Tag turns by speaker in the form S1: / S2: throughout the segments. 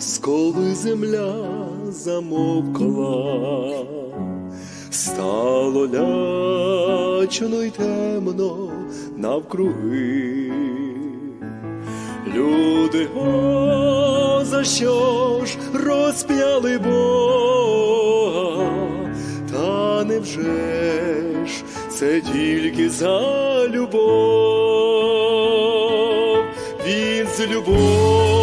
S1: час, коли земля замовкла, стало лячно й темно навкруги. Люди, о, за що ж розп'яли Бога? Та невже ж це тільки за любов? Він з любов'ю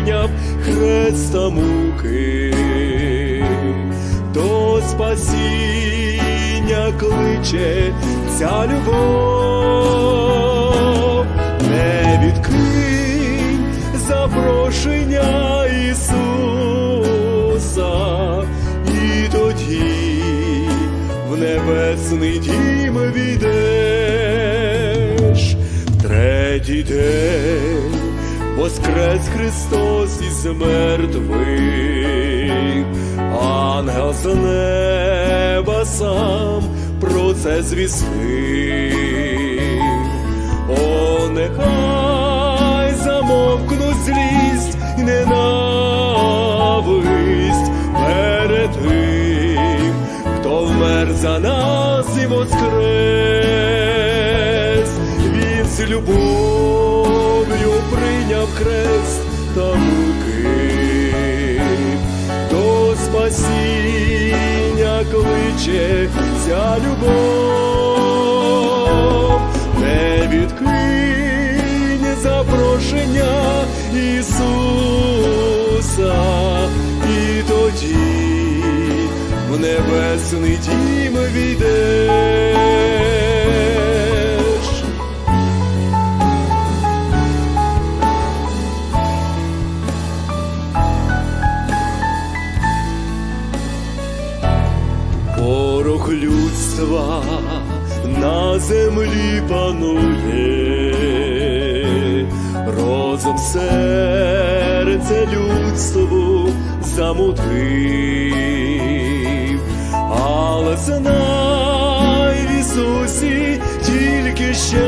S1: прийняв хреста муки, до спасіння кличе ця любов, не відкинь запрошення Ісуса, і тоді в небесний дім війдеш, третій день воскрес Христос із мертвих, ангел з неба сам про це звістив. О, нехай замовкнуть злість і ненависть перед тим, хто вмер за нас і воскрес, він з любов'ю кличе ця любов, не відкинь запрошення Ісуса, і тоді в небесний дім війдеш. Землі панує, розум серце людству замутив, але знай в Ісусі тільки щастя,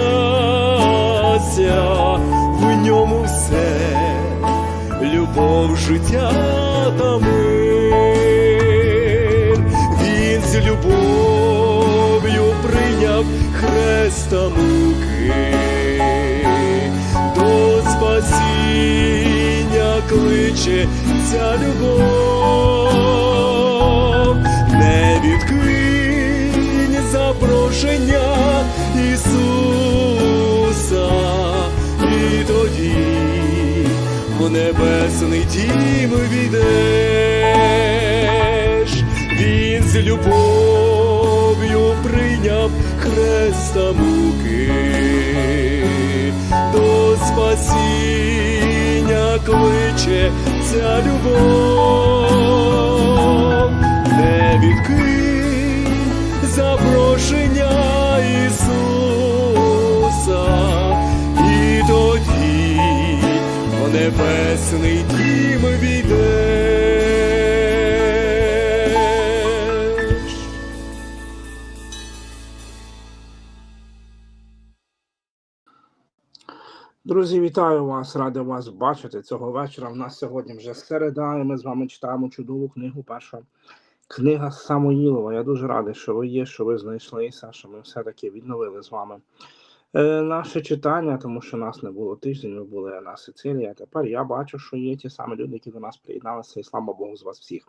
S1: в ньому все, любов, життя та мир. Він з прийняв хреста муки, до спасіння кличе ця любов, не відкинь запрошення Ісуса, і тоді в небесний дім війдеш, він з любов'ю прийняв хреста муки, до спасіння кличе ця любов, не відкинь запрошення Ісуса, і тоді в небесний дім війдеш.
S2: Друзі, вітаю вас, радий вас бачити цього вечора. У нас сьогодні вже середа, і ми з вами читаємо чудову книгу. Перша книга Самоїлова. Я дуже радий, що ви є, що ви знайшлися, що ми все-таки відновили з вами наше читання, тому що нас не було тиждень, ми були на Сицилії. А тепер я бачу, що є ті самі люди, які до нас приєдналися, і слава Богу з вас всіх.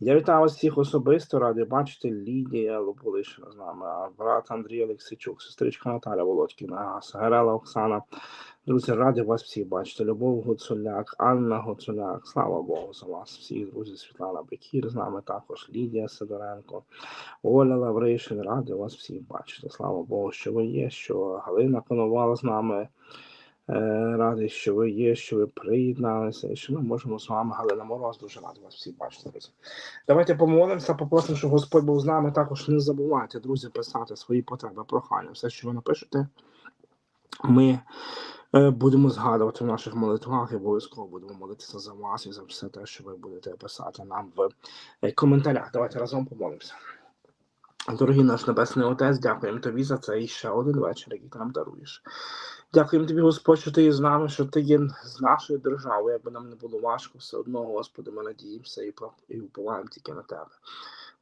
S2: Я вітаю вас всіх особисто, радий бачити Лідія Лополишина з нами, брат Андрій Олексійчук, сестричка Наталя Володькіна, Сагарела Оксана. Друзі, раді вас всіх бачити. Любов Гуцуляк, Анна Гуцуляк. Слава Богу за вас всіх, друзі. Світлана Бекір з нами також, Лідія Сидоренко, Оля Лавришин. Раді вас всіх бачити. Слава Богу, що ви є, що Галина Коновала з нами. Е, Радий, що ви є, що ви приєдналися, і що ми можемо з вами, Галина Мороз, дуже радий вас всіх бачити, друзі. Давайте помолимося, попросимо, щоб Господь був з нами. Також не забувайте, друзі, писати свої потреби, прохання. Все, що ви напишете, ми будемо згадувати в наших молитвах і обов'язково будемо молитися за вас і за все те, що ви будете писати нам в е, коментарях. Давайте разом помолимося. Дорогий наш Небесний Отець, дякуємо тобі за цей ще один вечір, який ти нам даруєш. Дякуємо тобі, Господь, що ти є з нами, що ти є з нашою державою, якби нам не було важко, все одно, Господи, ми надіємося і уповаємо тільки на тебе.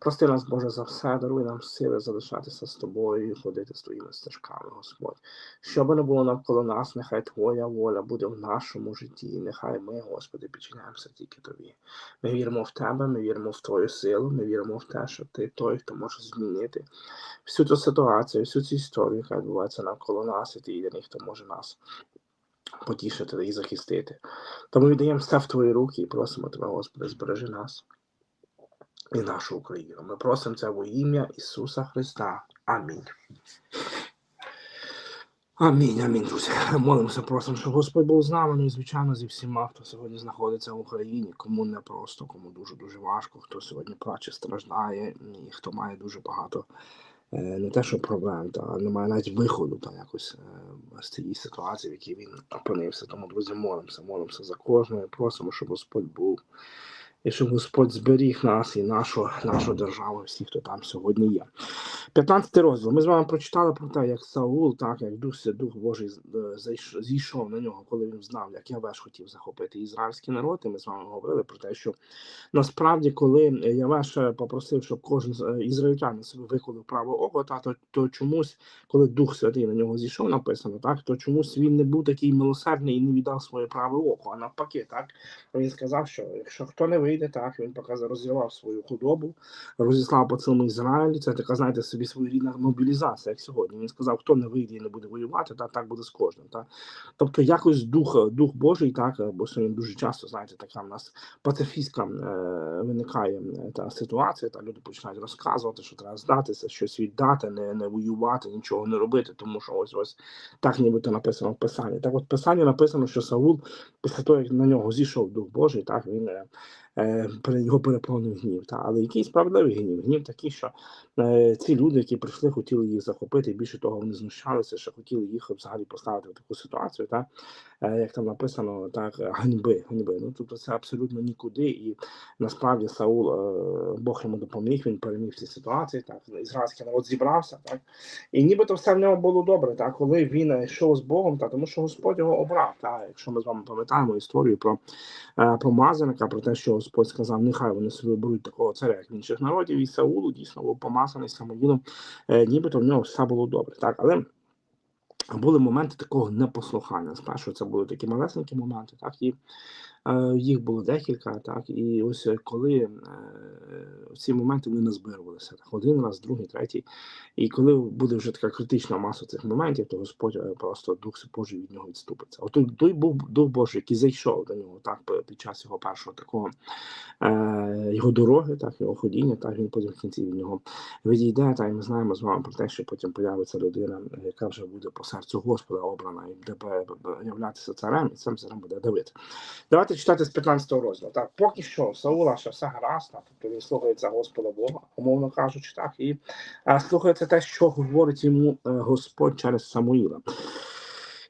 S2: Прости нас, Боже, за все, даруй нам сили залишатися з тобою і ходити з твоїми стежками, Господь. Що би не було навколо нас, нехай Твоя воля буде в нашому житті, і нехай ми, Господи, підчиняємося тільки Тобі. Ми віримо в Тебе, ми віримо в Твою силу, ми віримо в те, що Ти той, хто може змінити всю цю ситуацію, всю цю історію, яка відбувається навколо нас, і ти єдиний, хто може нас потішити і захистити. Тому віддаємо все в Твої руки і просимо Тебе, Господи, збережи нас і нашу Україну. Ми просимо це во ім'я Ісуса Христа. Амінь. Амінь, амінь, друзі. Молимося, просимо, щоб Господь був з нами, ну і звичайно зі всіма, хто сьогодні знаходиться в Україні, кому не просто, кому дуже дуже важко, хто сьогодні плаче, страждає, і хто має дуже багато е, не те, що проблем, та немає навіть виходу та якось е, з цієї ситуації, в якій він опинився. Тому, друзі, молимося, молимося за кожного, просимо, щоб Господь був. І щоб Господь зберіг нас і нашу, нашу державу, всіх, хто там сьогодні є. 15 розділ. Ми з вами прочитали про те, як Саул, так як Дух, Дух Божий е, зійшов на нього, коли він знав, як Явеш хотів захопити ізраїльський народ. І ми з вами говорили про те, що насправді, коли Явеш е, попросив, щоб кожен е, ізраїльтянин виколив праве око, та то, то чомусь, коли Дух Святий на нього зійшов, написано, так то чомусь він не був такий милосердний і не віддав своє праве око. А навпаки, так він сказав, що якщо хто не вийде, так він показав, розірвав свою худобу, розіслав по цілому Ізраїлі. Це така, знаєте, собі своєрідна мобілізація, як сьогодні. Він сказав, хто не вийде і не буде воювати, та так буде з кожним. Та. Тобто якось дух, дух Божий, так, бо сьогодні дуже часто, знаєте, така в нас пацифістська е, виникає е, та ситуація, та люди починають розказувати, що треба здатися, щось віддати, не, не воювати, нічого не робити, тому що ось ось так нібито написано в Писанні. Так от в Писанні написано, що Саул, після того, як на нього зійшов Дух Божий, так він е, його переповнив гнів. Та. Але який справедливий гнів? Гнів такий, що е, ці люди, які прийшли, хотіли їх захопити, більше того, вони знущалися, що хотіли їх взагалі поставити в таку ситуацію, та, е, як там написано, так, ганьби, ганьби. Ну, тобто це абсолютно нікуди. І насправді Саул, е, Бог йому допоміг, він переміг ці ситуації, так, ізраїльський народ зібрався, так, і нібито все в нього було добре, так, коли він е, йшов з Богом, так, тому що Господь його обрав. Так, якщо ми з вами пам'ятаємо історію про е, помазаника, про те, що Господь сказав, нехай вони собі беруть такого царя, як інших народів, і Саулу дійсно був помазаний Самоїлом, е, нібито в нього все було добре. Так, але були моменти такого непослухання. Спершу це були такі малесенькі моменти, так і їх було декілька, так і ось е, коли е, ці моменти вони назбирувалися, так один раз, другий, третій. І коли буде вже така критична маса цих моментів, то Господь е, просто Дух Божий від нього відступиться. От той, був Дух Божий, який зайшов до нього так під час його першого такого е, його дороги, так його ходіння, так він потім в кінці від нього відійде. Та й ми знаємо з вами про те, що потім появиться людина, яка вже буде по серцю Господа обрана і буде являтися царем, і цим царем буде Давид. Давайте читати з 15 розділу. Так, поки що Саула ще все гаразд, тобто він слухається Господа Бога, умовно кажучи, так, і а, слухається те, що говорить йому е, Господь через Самуїла.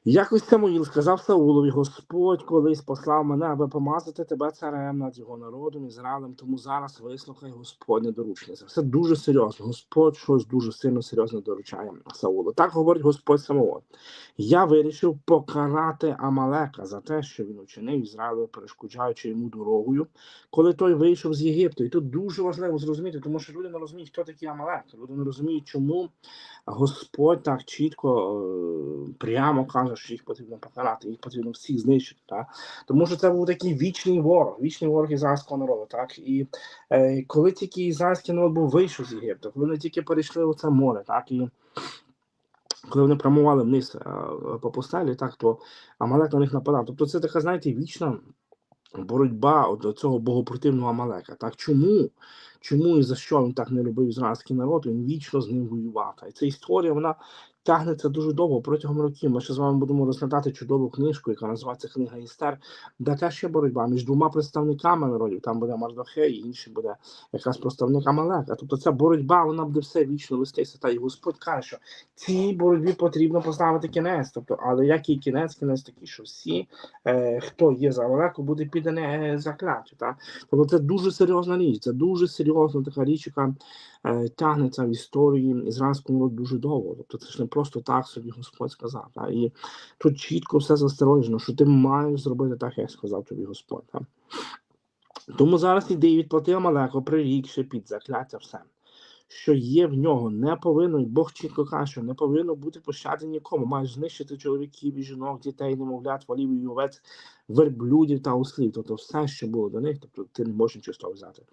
S2: Якось Самуїл сказав Саулові, Господь колись послав мене, аби помазати тебе царем над його народом Ізраїлем, тому зараз вислухай Господнє доручення. Все дуже серйозно. Господь щось дуже сильно серйозно доручає Саулу. Так говорить Господь Самуїл. Я вирішив покарати Амалека за те, що він учинив Ізраїлю, перешкоджаючи йому дорогою, коли той вийшов з Єгипту. І тут дуже важливо зрозуміти, тому що люди не розуміють, хто такий Амалек. Люди не розуміють, чому Господь так чітко, е, прямо каже, що їх потрібно покарати, їх потрібно всіх знищити. Так? Тому що це був такий вічний ворог, вічний ворог ізраїльського народу. Так? І е, коли тільки ізраїльський народ був вийшов з Єгипту, коли вони тільки перейшли у це море, так і коли вони прямували вниз е, по пустелі, так то Амалек на них нападав. Тобто це така, знаєте, вічна боротьба от до цього богопротивного Амалека. Так чому? Чому і за що він так не любив ізраїльський народ? Він вічно з ним воював. І ця історія вона тягнеться дуже довго протягом років. Ми ще з вами будемо розглядати чудову книжку, яка називається Книга Істер, де теж є боротьба між двома представниками народів. Там буде Мардохей, і інший буде якраз представник Амалека. Тобто ця боротьба вона буде все вічно вестися. Та і Господь каже, що цій боротьбі потрібно поставити кінець. Тобто, але який кінець, кінець такий, що всі, е, хто є за Амалеку, буде підданий е, закляттю. Тобто це дуже серйозна річ, це дуже серйозна. така річ, яка тягнеться в історії ізраїльського народу дуже довго. Тобто це ж не просто так собі Господь сказав. Та? І тут чітко все застережено, що ти маєш зробити так, як сказав тобі Господь. Та? Тому зараз іди і відплати Амалеко, прирікши під закляття все. Що є в нього, не повинно, і Бог чітко каже, що не повинно бути пощади нікому. Маєш знищити чоловіків і жінок, дітей, немовлят, волів і овець, верблюдів та ослів. Тобто все, що було до них, тобто ти не можеш нічого взяти.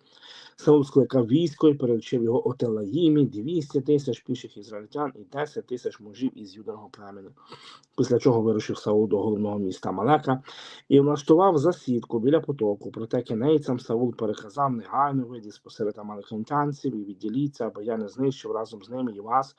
S2: Саул скликав військо і перелічив його Отелаїмі, 200 тисяч піших ізраїльтян і 10 тисяч мужів із юдиного племені. Після чого вирушив Саул до головного міста Малека і влаштував засідку біля потоку. Проте кінейцям Саул переказав негайно вийди спосеред амаликанців і відділіться, аби я не знищив разом з ними і вас,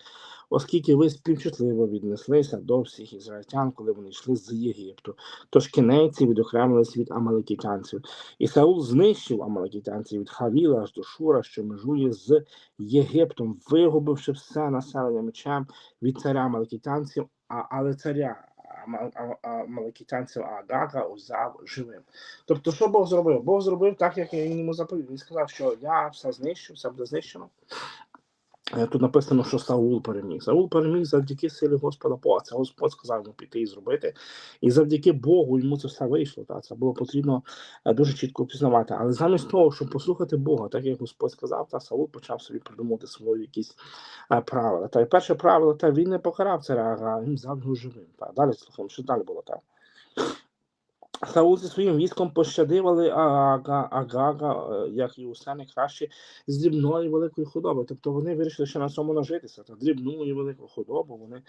S2: оскільки ви співчутливо віднеслися до всіх ізраїльтян, коли вони йшли з Єгипту. Тож кінейці відокремились від амаликитянців. І Саул знищив амаликитянців від Хавіла аж до Шура, що межує з Єгиптом, вигубивши все населення мечем від царя амаликитянців, а, але царя а- Агага узяв живим. Тобто, що Бог зробив? Бог зробив так, як він йому заповів. Він сказав, що я все знищу, все буде знищено. Е, Тут написано, що Саул переміг. Саул переміг завдяки силі Господа Бога. Це Господь сказав йому піти і зробити. І завдяки Богу йому це все вийшло. Та це було потрібно е, дуже чітко пізнавати. Але замість того, щоб послухати Бога, так як Господь сказав, та Саул почав собі придумувати свої якісь е, правила. Та й перше правило, та він не покарав царя, Ага, він взяв його живим. Та далі слухаємо, що далі було так. Саул зі своїм військом пощадивали Ага, Агага, е, як і усе найкраще, з дрібної великої худоби. Тобто вони вирішили ще на цьому нажитися. Та дрібну і велику худобу вони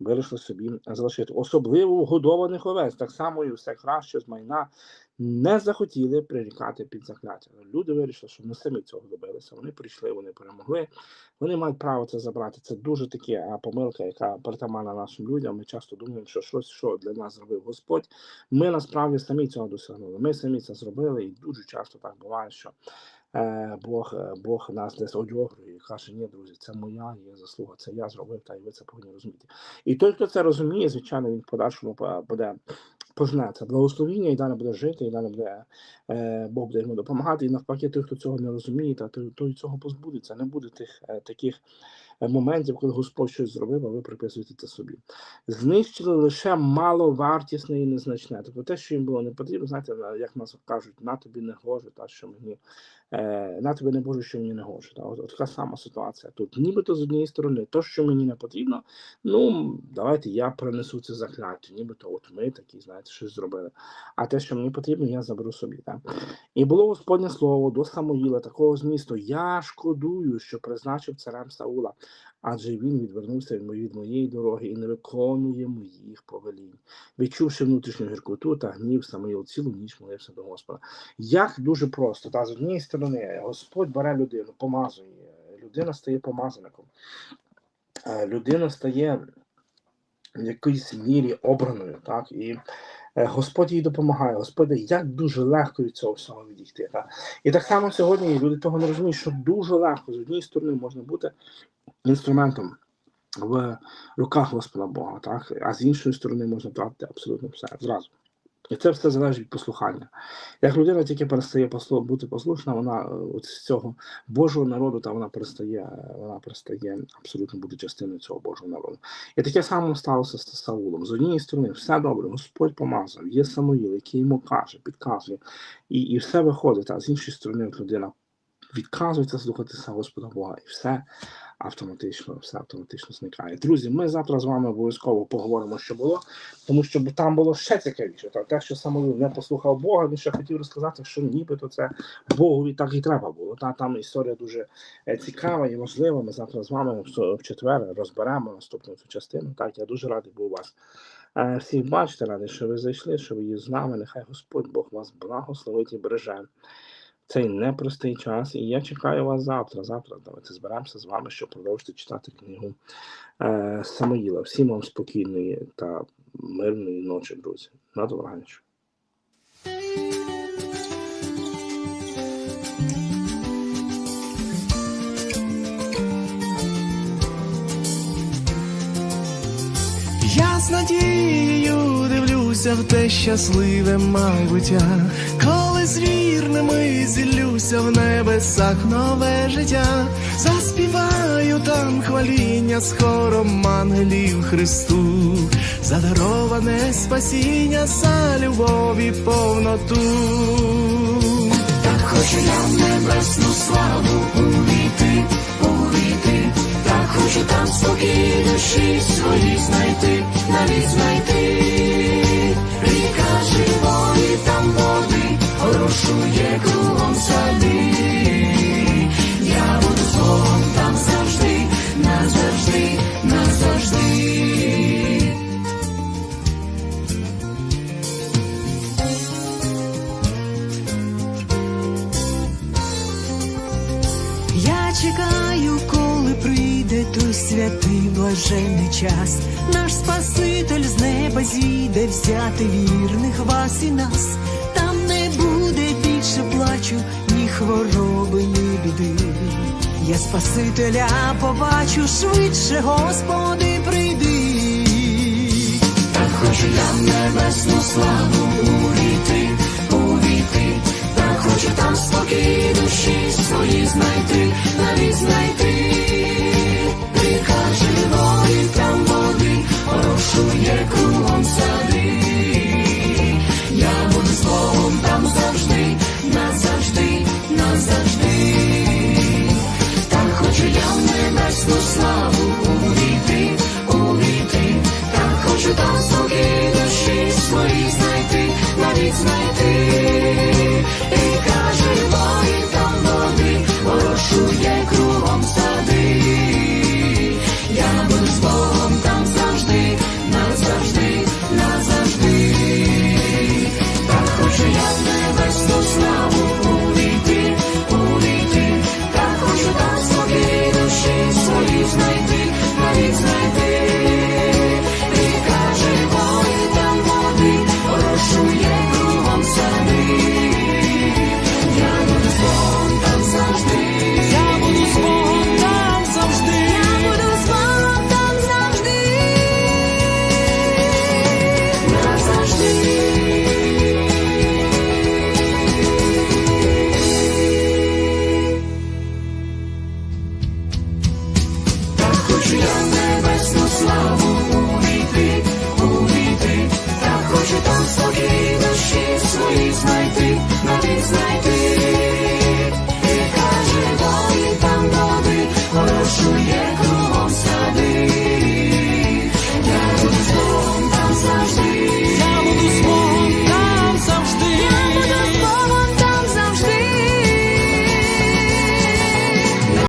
S2: вирішили собі залишити. Особливо вгодованих овець, так само і все краще з майна не захотіли прирікати під закляття. Люди вирішили, що вони самі цього добилися. Вони прийшли, вони перемогли. Вони мають право це забрати. Це дуже таке помилка, яка притаманна нашим людям. Ми часто думаємо, що щось, що для нас зробив Господь. Ми насправді самі цього досягнули. Ми самі це зробили, і дуже часто так буває, що е, Бог, е, Бог нас десь одьогрує і каже, ні, друзі, це моя є заслуга, це я зробив, та і ви це повинні розуміти. І той, хто це розуміє, звичайно, він в подальшому буде це благословіння і далі буде жити, і далі буде е, Бог буде йому допомагати. І навпаки, той, хто цього не розуміє, та той, цього позбудеться. Не буде тих е, таких моментів, коли Господь щось зробив, а ви приписуєте це собі. Знищили лише маловартісне і незначне. Тобто те, що їм було не потрібно, знаєте, як нас кажуть, на тобі не гоже, та що мені е, на тобі не боже, що мені не гоже. Та, от, от така сама ситуація. Тут нібито з однієї сторони, то, що мені не потрібно, ну давайте я принесу це закляття. Нібито от ми такі, знаєте, щось зробили. А те, що мені потрібно, я заберу собі. Так? І було Господнє слово до Самуїла, такого змісту: Я шкодую, що призначив царем Саула, адже він відвернувся від моєї, дороги і не виконує моїх повелінь. Відчувши внутрішню гіркоту та гнів, Самуїл цілу ніч молився до Господа. Як дуже просто, та з однієї сторони, Господь бере людину, помазує, людина стає помазаником, Е, людина стає в якійсь мірі обраною, так і Господь їй допомагає. Господь як дуже легко від цього всього відійти. Так? І так само сьогодні люди того не розуміють, що дуже легко з однієї сторони можна бути інструментом в руках Господа Бога, так? а з іншої сторони можна втратити абсолютно все зразу. І це все залежить від послухання. Як людина тільки перестає послу- бути послушна, вона е, от з цього Божого народу, та вона перестає, вона перестає абсолютно бути частиною цього Божого народу. І таке саме сталося з Саулом. З однієї сторони, все добре, Господь помазав, є Самуїл, який йому каже, підказує, і, і все виходить. А з іншої сторони, людина відказується слухатися Господа Бога, і все автоматично, все автоматично зникає. Друзі, ми завтра з вами обов'язково поговоримо, що було, тому що там було ще цікавіше. Та те, що Самуїл не послухав Бога, він ще хотів розказати, що нібито це Богові так і треба було. Та там історія дуже е, цікава і важлива. Ми завтра з вами в четвер розберемо наступну цю частину. Так, я дуже радий був вас. е, Всіх бачити, радий, що ви зайшли, що ви є з нами. Нехай Господь Бог вас благословить і береже цей непростий час. І я чекаю вас завтра. Завтра давайте зберемося з вами, щоб продовжити читати книгу е, Самоїла. Всім вам спокійної та мирної ночі, друзі. На добраніч.
S3: Я з надією дивлюся в те щасливе майбуття, коли з вірними зіллюся в небесах нове життя, заспіваю там хваління з хором ангелів Христу, задароване спасіння за любові повноту. Так хочу я в небесну славу увійти, увійти, так хочу там спокій душі свої знайти, навіть знайти. Ріка живої там води, орошує кругом сади. Я буду з там завжди, назавжди, назавжди. Я чекаю, коли прийде той святий блаженний час. Наш Спаситель з неба зійде взяти вірних вас і нас. Плачу, ні хвороби, ні біди. Я Спасителя побачу швидше, Господи, прийди. Так хочу я в небесну славу увійти, увійти, так хочу там спокій душі свої знайти,